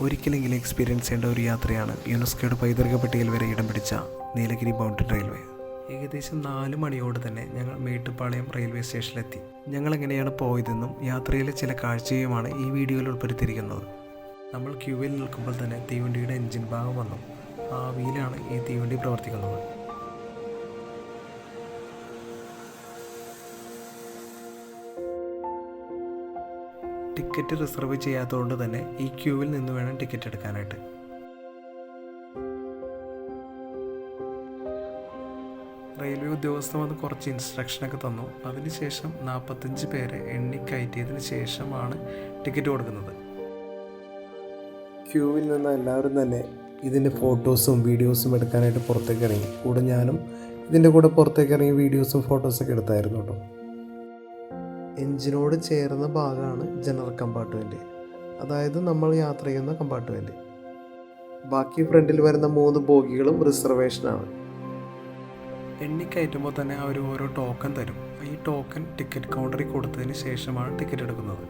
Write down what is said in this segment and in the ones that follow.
ഒരിക്കലെങ്കിലും എക്സ്പീരിയൻസ് ചെയ്യേണ്ട ഒരു യാത്രയാണ് യുനെസ്കോയുടെ പൈതൃക പട്ടികയിൽ വരെ ഇടം പിടിച്ച നീലഗിരി മൗണ്ടൻ റെയിൽവേ ഏകദേശം നാല് മണിയോട് തന്നെ ഞങ്ങൾ മേട്ടുപ്പാളയം റെയിൽവേ സ്റ്റേഷനിലെത്തി ഞങ്ങൾ എങ്ങനെയാണ് പോയതെന്നും യാത്രയിലെ ചില കാഴ്ചയുമാണ് ഈ വീഡിയോയിൽ ഉൾപ്പെടുത്തിയിരിക്കുന്നത്. നമ്മൾ ക്യൂവിൽ നിൽക്കുമ്പോൾ തന്നെ തീവണ്ടിയുടെ എഞ്ചിൻ ഭാഗം വന്നു. ആ വീലാണ് ഈ തീവണ്ടി പ്രവർത്തിക്കുന്നത്. ടിക്കറ്റ് റിസർവ് ചെയ്യാത്തതുകൊണ്ട് തന്നെ ഈ ക്യൂവിൽ നിന്ന് വേണം ടിക്കറ്റ് എടുക്കാനായിട്ട്. റെയിൽവേ ഉദ്യോഗസ്ഥൻ വന്ന് കുറച്ച് ഇൻസ്ട്രക്ഷനൊക്കെ തന്നു. അതിനുശേഷം നാൽപ്പത്തഞ്ച് പേരെ എണ്ണി കയറ്റിയതിന് ശേഷമാണ് ടിക്കറ്റ് കൊടുക്കുന്നത്. ക്യൂവിൽ നിന്ന് എല്ലാവരും തന്നെ ഇതിന്റെ ഫോട്ടോസും വീഡിയോസും എടുക്കാനായിട്ട് പുറത്തേക്ക് ഇറങ്ങി. കൂടെ ഞാനും ഇതിന്റെ കൂടെ പുറത്തേക്ക് ഇറങ്ങി വീഡിയോസും ഫോട്ടോസൊക്കെ എടുത്തായിരുന്നു കേട്ടോ. എഞ്ചിനോട് ചേർന്ന ഭാഗമാണ് ജനറൽ കമ്പാർട്ട്മെന്റ് അതായത് നമ്മൾ യാത്ര ചെയ്യുന്ന കമ്പാർട്ട്മെന്റ് ബാക്കി ഫ്രണ്ടിൽ വരുന്ന മൂന്ന് ബോഗികളും റിസർവേഷനാണ്. എണ്ണിക്കയറ്റുമ്പോൾ തന്നെ അവർ ഓരോ ടോക്കൺ തരും. ഈ ടോക്കൺ ടിക്കറ്റ് കൗണ്ടറിൽ കൊടുത്തതിന് ശേഷമാണ് ടിക്കറ്റ് എടുക്കുന്നത്.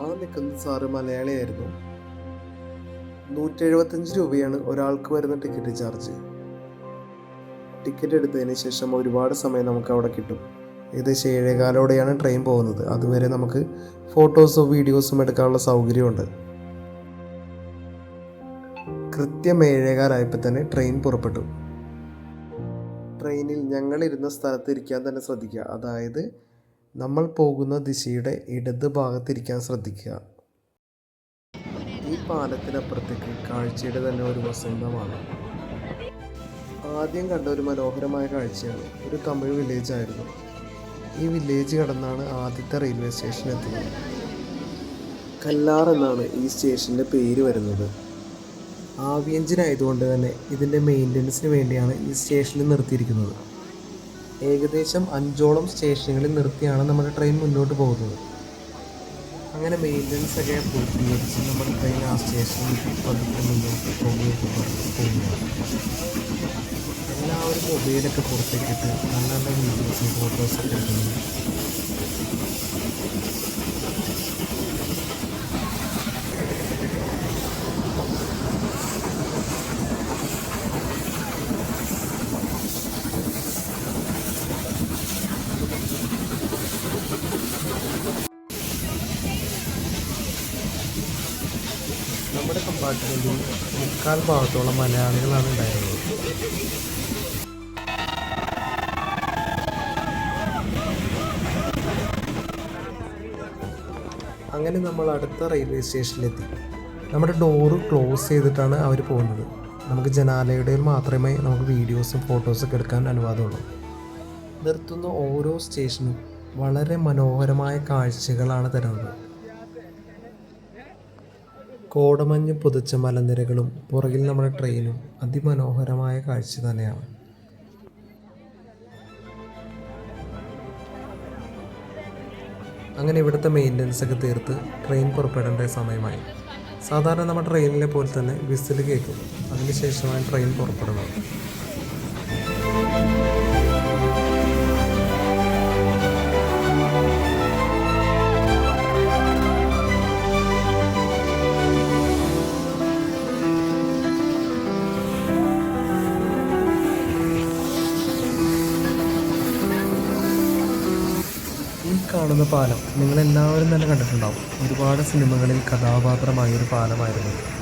ആ നിൽക്കുന്ന സാറ് മലയാളിയായിരുന്നു. നൂറ്റി എഴുപത്തഞ്ച് രൂപയാണ് ഒരാൾക്ക് വരുന്ന ടിക്കറ്റ് ചാർജ് ടിക്കറ്റ് എടുത്തതിന് ശേഷം ഒരുപാട് സമയം നമുക്ക് അവിടെ കിട്ടും. ഏകദേശം ഏഴേകാലോടെയാണ് ട്രെയിൻ പോകുന്നത്. അതുവരെ നമുക്ക് ഫോട്ടോസും വീഡിയോസും എടുക്കാനുള്ള സൗകര്യമുണ്ട്. കൃത്യം ഏഴേകാലായപ്പോൾ തന്നെ ട്രെയിൻ പുറപ്പെട്ടു ട്രെയിനിൽ ഞങ്ങളിരുന്ന സ്ഥലത്ത് ഇരിക്കാൻ തന്നെ ശ്രദ്ധിക്കുക. അതായത് നമ്മൾ പോകുന്ന ദിശയുടെ ഇടത് ഭാഗത്തിരിക്കാൻ ശ്രദ്ധിക്കുക. ഈ പാലത്തിനപ്പുറത്തേക്ക് കാഴ്ചയുടെ തന്നെ ഒരു വസന്തമാണ്. ആദ്യം കണ്ട ഒരു മനോഹരമായ കാഴ്ചയാണ്. ഒരു തമിഴ് വില്ലേജ് ആയിരുന്നു. ഈ വില്ലേജ് കടന്നാണ് ആദ്യത്തെ റെയിൽവേ സ്റ്റേഷൻ എത്തുന്നത്. കല്ലാർ എന്നാണ് ഈ സ്റ്റേഷന്റെ പേര് വരുന്നത്. ആവി ആയതുകൊണ്ട് തന്നെ ഇതിന്റെ മെയിന്റനൻസിന് വേണ്ടിയാണ് ഈ സ്റ്റേഷനിൽ നിർത്തിയിരിക്കുന്നത്. ഏകദേശം അഞ്ചോളം സ്റ്റേഷനുകളിൽ നിർത്തിയാണ് നമ്മുടെ ട്രെയിൻ മുന്നോട്ട് പോകുന്നത്. അങ്ങനെ മെയിന്റനൻസ് ഒക്കെ പൂർത്തീകരിച്ച് നമ്മുടെ ട്രെയിൻ ആ സ്റ്റേഷനിൽ പതുക്കെ മുന്നോട്ട് പോകുകയാണ് എല്ലാവരും മൊബൈലൊക്കെ പുറത്തേക്കിട്ട് നല്ല നല്ല വീഡിയോസും ഫോട്ടോസൊക്കെ എടുക്കുന്നുണ്ട് നമ്മുടെ കമ്പാർട്ട്മെന്റിൽ മുക്കാൽ ഭാഗത്തോളം മലയാളികളാണ് ഉണ്ടായിരുന്നത്. അങ്ങനെ നമ്മൾ അടുത്ത റെയിൽവേ സ്റ്റേഷനിലെത്തി നമ്മുടെ ഡോറ് ക്ലോസ് ചെയ്തിട്ടാണ് അവർ പോകുന്നത്. നമുക്ക് ജനാലയുടെ മാത്രമേ നമുക്ക് വീഡിയോസും ഫോട്ടോസൊക്കെ എടുക്കാൻ അനുവാദമുള്ളൂ. നിർത്തുന്ന ഓരോ സ്റ്റേഷനും വളരെ മനോഹരമായ കാഴ്ചകളാണ് തരുന്നത്. കോടമഞ്ഞ് പുതച്ച മലനിരകളും പുറകിൽ നമ്മുടെ ട്രെയിനും അതിമനോഹരമായ കാഴ്ച തന്നെയാണ്. അങ്ങനെ ഇവിടുത്തെ മെയിന്റനൻസ് ഒക്കെ തീർത്ത് ട്രെയിൻ പുറപ്പെടേണ്ട സമയമായി. സാധാരണ നമ്മുടെ ട്രെയിനിലെ പോലെ തന്നെ വിസിൽ കേൾക്കും. അതിനുശേഷമാണ് ട്രെയിൻ പുറപ്പെടുന്നത്. കാണുന്ന പാലം നിങ്ങളെല്ലാവരും തന്നെ കണ്ടിട്ടുണ്ടാവും. ഒരുപാട് സിനിമകളിൽ കഥാപാത്രമായ ഒരു പാലമായിരുന്നു.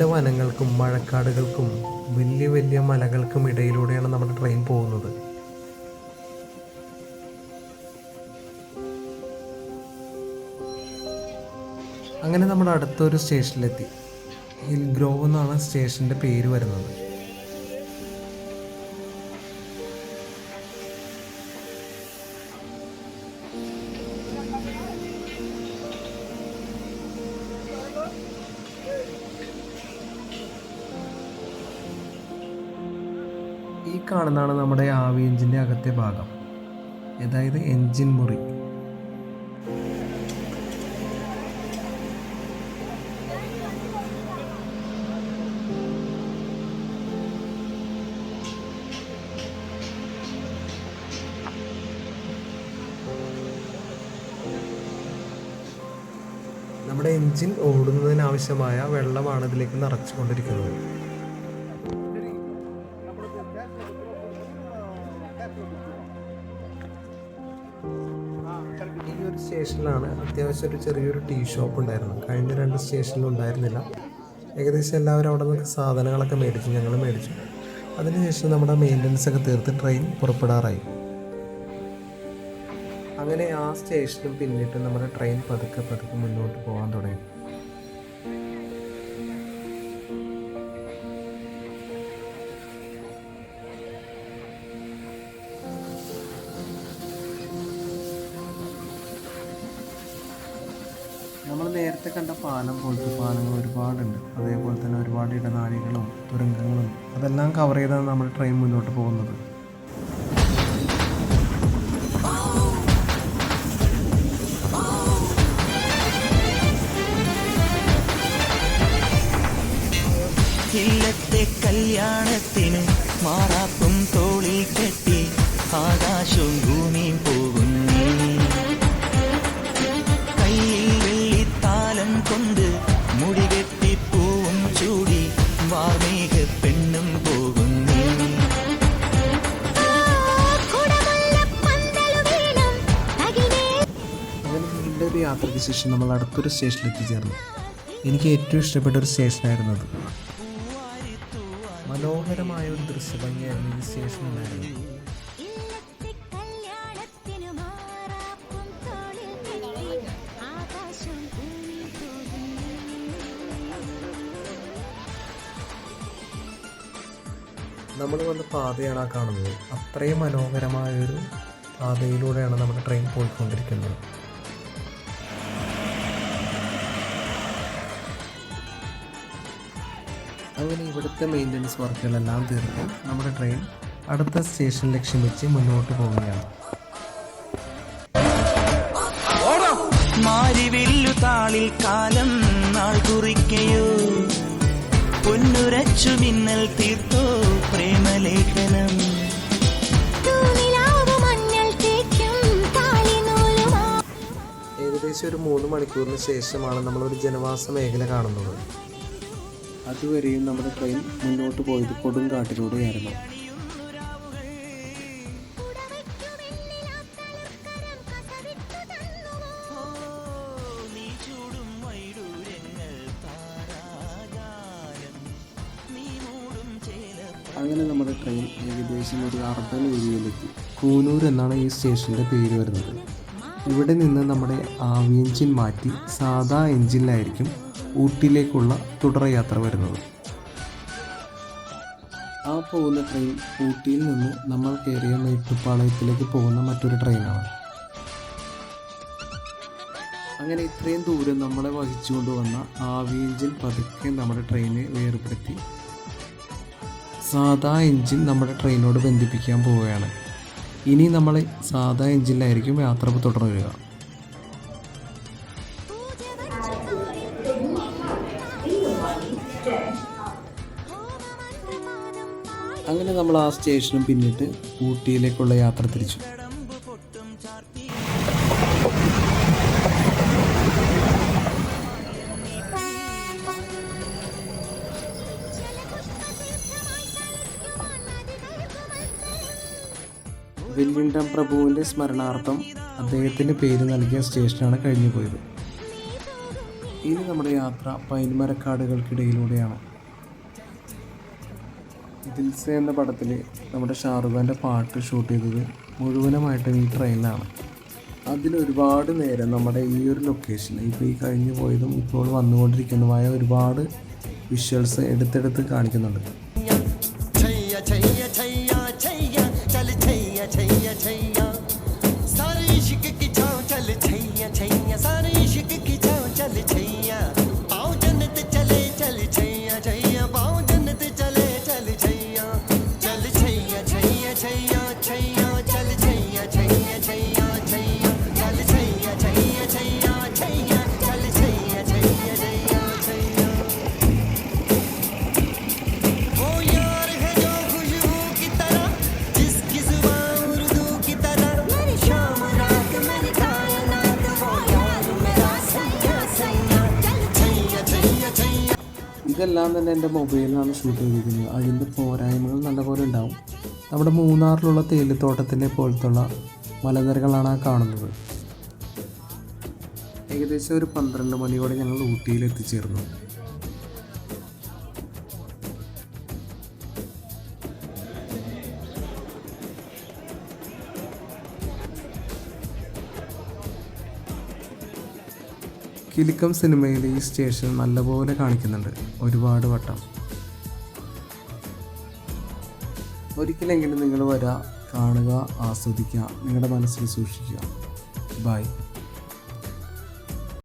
ഇത്. വനങ്ങൾക്കും മഴക്കാടുകൾക്കും വലിയ വലിയ മലകൾക്കും ഇടയിലൂടെയാണ് നമ്മുടെ ട്രെയിൻ പോകുന്നത് അങ്ങനെ നമ്മുടെ അടുത്തൊരു സ്റ്റേഷനിലെത്തി ഹിൽ ഗ്രോവ് എന്നാണ് സ്റ്റേഷന്റെ പേര് വരുന്നത് കാണുന്നതാണ് നമ്മുടെ ആവി എഞ്ചിന്റെ അകത്തെ ഭാഗം. അതായത് എൻജിൻ മുറി. നമ്മുടെ എൻജിൻ ഓടുന്നതിനാവശ്യമായ വെള്ളമാണ് ഇതിലേക്ക് നിറച്ചുകൊണ്ടിരിക്കുന്നത്. ഒരു സ്റ്റേഷനിലാണ് അത്യാവശ്യം ഒരു ചെറിയൊരു ടീ ഷോപ്പ് ഉണ്ടായിരുന്നു. കഴിഞ്ഞ രണ്ട് സ്റ്റേഷനിലും ഉണ്ടായിരുന്നില്ല. ഏകദേശം എല്ലാവരും അവിടെ നിന്ന് സാധനങ്ങളൊക്കെ മേടിച്ചു ഞങ്ങൾ മേടിച്ചു. അതിനുശേഷം നമ്മുടെ മെയിന്റനൻസ് ഒക്കെ തീർത്ത് ട്രെയിൻ പുറപ്പെടാറായി. അങ്ങനെ ആ സ്റ്റേഷനും പിന്നിട്ട് നമ്മുടെ ട്രെയിൻ പതുക്കെ പതുക്കെ മുന്നോട്ട് പോകാൻ തുടങ്ങി. നേരത്തെ കണ്ട പാലം പോലത്തെ പാലങ്ങൾ ഒരുപാടുണ്ട്. അതേപോലെ തന്നെ ഒരുപാട് ഇടനാഴികളും തുരങ്കങ്ങളും അതെല്ലാം കവർ ചെയ്താണ് നമ്മുടെ ട്രെയിൻ മുന്നോട്ട് പോകുന്നത്. ശേഷം നമ്മൾ അടുത്തൊരു സ്റ്റേഷനിൽ എത്തിച്ചേർന്നു എനിക്ക് ഏറ്റവും ഇഷ്ടപ്പെട്ട ഒരു സ്റ്റേഷനായിരുന്നു അത്. മനോഹരമായ ഒരു ദൃശ്യഭംഗിയായിരുന്നു ഈ സ്റ്റേഷൻ ഉണ്ടായിരുന്നത്. നമ്മൾ വന്ന പാതയാണ് ആ കാണുന്നത്. അത്രയും മനോഹരമായൊരു പാതയിലൂടെയാണ് നമ്മുടെ ട്രെയിൻ പോയിക്കൊണ്ടിരിക്കുന്നത്. അങ്ങനെ ഇവിടുത്തെ മെയിന്റനൻസ് വർക്കുകളെല്ലാം തീർത്ത് നമ്മുടെ ട്രെയിൻ അടുത്ത സ്റ്റേഷൻ ലക്ഷ്യം വെച്ച് മുന്നോട്ട് പോവുകയാണ്. മാരിവില്ലു താളിൽ കാലം നാൾ കുറിക്കയോ. പൊന്നുരച്ചു മിന്നൽ തീർത്തോ പ്രേമലേഖനം. ഏകദേശം ഒരു മൂന്ന് മണിക്കൂറിന് ശേഷമാണ് നമ്മളൊരു ജനവാസ മേഖല കാണുന്നത്. അതുവരെയും നമ്മുടെ ട്രെയിൻ മുന്നോട്ട് പോയത് കൊടുങ്കാട്ടിലൂടെയായിരുന്നു. അങ്ങനെ നമ്മുടെ ട്രെയിൻ ഏകദേശം ഒരു അർബൻ ഏരിയയിലെത്തി. കൂനൂർ എന്നാണ് ഈ സ്റ്റേഷന്റെ പേര് വരുന്നത്. ഇവിടെ നിന്ന് നമ്മുടെ ആവി എഞ്ചിൻ മാറ്റി സാധാ എഞ്ചിനിലായിരിക്കും ഊട്ടിയിലേക്കുള്ള തുടർയാത്ര വരുന്നത്. ആ പോകുന്ന ട്രെയിൻ ഊട്ടിയിൽ നിന്ന് നമ്മൾ കയറിയ മേട്ടുപ്പാളയത്തിലേക്ക് പോകുന്ന മറ്റൊരു ട്രെയിനാണ്. അങ്ങനെ ഇത്രയും ദൂരം നമ്മളെ വഹിച്ചുകൊണ്ട് വന്ന ആവി എഞ്ചിൻ പതുക്കെ നമ്മുടെ ട്രെയിനെ വേർപെടുത്തി സാധാ എഞ്ചിൻ നമ്മുടെ ട്രെയിനോട് ബന്ധിപ്പിക്കാൻ പോവുകയാണ്. ഇനി നമ്മൾ സാധാ എഞ്ചിനിലായിരിക്കും യാത്ര തുടരുക. നമ്മൾ ആ സ്റ്റേഷനും പിന്നിട്ട് ഊട്ടിയിലേക്കുള്ള യാത്ര തിരിച്ചു. വിൻവിൻഡം പ്രഭുവിന്റെ സ്മരണാർത്ഥം അദ്ദേഹത്തിന്റെ പേര് നൽകിയ സ്റ്റേഷനാണ് കഴിഞ്ഞു പോയത് ഇനി നമ്മുടെ യാത്ര പൈൻമരക്കാടുകൾക്കിടയിലൂടെയാണ്. ദിൽസ എന്ന പടത്തിൽ നമ്മുടെ ഷാറുഖ് ഖാന്റെ പാട്ട് ഷൂട്ട് ചെയ്തത് മുഴുവനുമായിട്ടും ഈ ട്രെയിനിലാണ് അതിലൊരുപാട് നേരം നമ്മുടെ ഈ ഒരു ലൊക്കേഷൻ ഇപ്പോൾ ഈ കഴിഞ്ഞു പോയതും ഇപ്പോൾ വന്നുകൊണ്ടിരിക്കുന്നതുമായ ഒരുപാട് വിഷ്വൽസ് എടുത്തെടുത്ത് കാണിക്കുന്നുണ്ട്. ഇതെല്ലാം തന്നെ എന്റെ മൊബൈലിലാണ് ഷൂട്ട് ചെയ്തിരിക്കുന്നത്. അതിന്റെ പോരായ്മകൾ നല്ലപോലെ ഉണ്ടാവും. നമ്മുടെ മൂന്നാറിലുള്ള തേയിലത്തോട്ടത്തിനെ പോലത്തുള്ള മലനിരകളാണ് ആ കാണുന്നത്. ഏകദേശം ഒരു പന്ത്രണ്ട് മണിയോടെ ഞങ്ങൾ ഊട്ടിയിൽ എത്തിച്ചേർന്നു കിലുക്കം സിനിമയിൽ ഈ സ്റ്റേഷൻ നല്ലപോലെ കാണിക്കുന്നുണ്ട്. ഒരുപാട് വട്ടം. ഒരിക്കലെങ്കിലും നിങ്ങൾ വരാ കാണുക ആസ്വദിക്കുക നിങ്ങളുടെ മനസ്സിൽ സൂക്ഷിക്കുക. ബൈ.